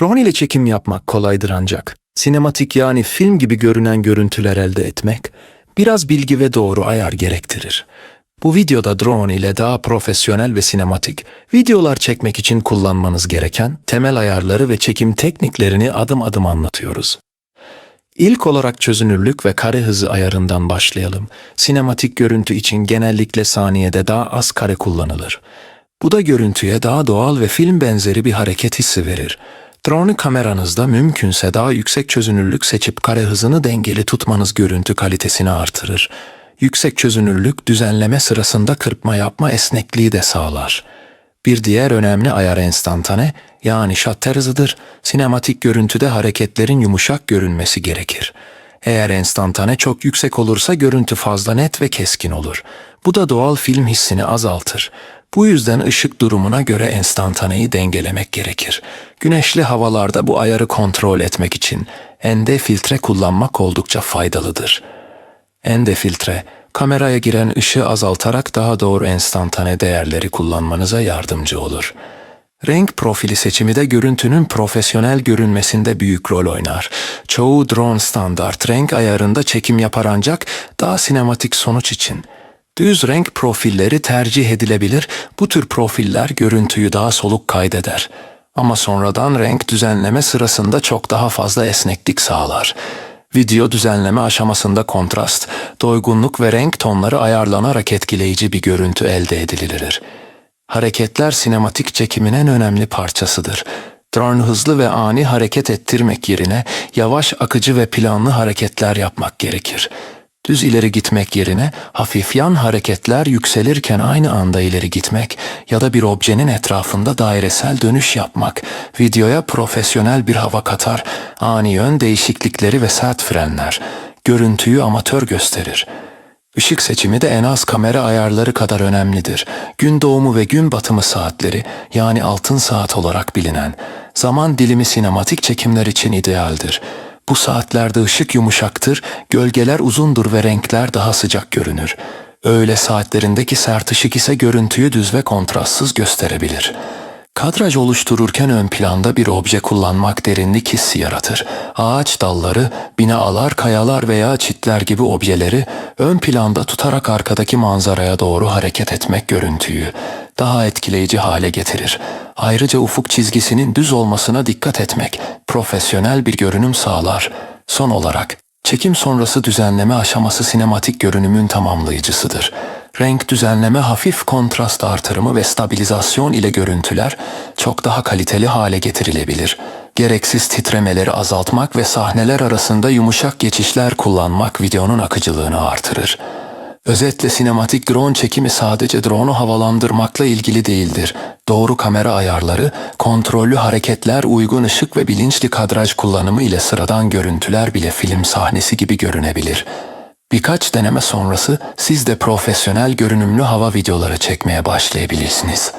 Drone ile çekim yapmak kolaydır ancak sinematik yani film gibi görünen görüntüler elde etmek biraz bilgi ve doğru ayar gerektirir. Bu videoda drone ile daha profesyonel ve sinematik videolar çekmek için kullanmanız gereken temel ayarları ve çekim tekniklerini adım adım anlatıyoruz. İlk olarak çözünürlük ve kare hızı ayarından başlayalım. Sinematik görüntü için genellikle saniyede daha az kare kullanılır. Bu da görüntüye daha doğal ve film benzeri bir hareket hissi verir. Drone'u kameranızda mümkünse daha yüksek çözünürlük seçip kare hızını dengeli tutmanız görüntü kalitesini artırır. Yüksek çözünürlük düzenleme sırasında kırpma yapma esnekliği de sağlar. Bir diğer önemli ayar enstantane yani shutter hızıdır. Sinematik görüntüde hareketlerin yumuşak görünmesi gerekir. Eğer enstantane çok yüksek olursa görüntü fazla net ve keskin olur. Bu da doğal film hissini azaltır. Bu yüzden ışık durumuna göre enstantaneyi dengelemek gerekir. Güneşli havalarda bu ayarı kontrol etmek için ende filtre kullanmak oldukça faydalıdır. Ende filtre, kameraya giren ışığı azaltarak daha doğru enstantane değerleri kullanmanıza yardımcı olur. Renk profili seçimi de görüntünün profesyonel görünmesinde büyük rol oynar. Çoğu drone standart renk ayarında çekim yapar ancak daha sinematik sonuç için. Düz renk profilleri tercih edilebilir. Bu tür profiller görüntüyü daha soluk kaydeder. Ama sonradan renk düzenleme sırasında çok daha fazla esneklik sağlar. Video düzenleme aşamasında kontrast, doygunluk ve renk tonları ayarlanarak etkileyici bir görüntü elde edilir. Hareketler sinematik çekimin en önemli parçasıdır. Drone hızlı ve ani hareket ettirmek yerine yavaş akıcı ve planlı hareketler yapmak gerekir. Düz ileri gitmek yerine hafif yan hareketler yükselirken aynı anda ileri gitmek ya da bir objenin etrafında dairesel dönüş yapmak videoya profesyonel bir hava katar, ani yön değişiklikleri ve sert frenler görüntüyü amatör gösterir. Işık seçimi de en az kamera ayarları kadar önemlidir. Gün doğumu ve gün batımı saatleri yani altın saat olarak bilinen zaman dilimi sinematik çekimler için idealdir. Bu saatlerde ışık yumuşaktır, gölgeler uzundur ve renkler daha sıcak görünür. Öğle saatlerindeki sert ışık ise görüntüyü düz ve kontrastsız gösterebilir. Kadraj oluştururken ön planda bir obje kullanmak derinlik hissi yaratır. Ağaç dalları, binalar, kayalar veya çitler gibi objeleri ön planda tutarak arkadaki manzaraya doğru hareket etmek görüntüyü daha etkileyici hale getirir. Ayrıca ufuk çizgisinin düz olmasına dikkat etmek profesyonel bir görünüm sağlar. Son olarak Çekim sonrası düzenleme aşaması sinematik görünümün tamamlayıcısıdır. Renk düzenleme hafif kontrast artırımı ve stabilizasyon ile görüntüler çok daha kaliteli hale getirilebilir. Gereksiz titremeleri azaltmak ve sahneler arasında yumuşak geçişler kullanmak videonun akıcılığını artırır. Özetle sinematik drone çekimi sadece drone'u havalandırmakla ilgili değildir. Doğru kamera ayarları, kontrollü hareketler, uygun ışık ve bilinçli kadraj kullanımı ile sıradan görüntüler bile film sahnesi gibi görünebilir. Birkaç deneme sonrası siz de profesyonel görünümlü hava videoları çekmeye başlayabilirsiniz.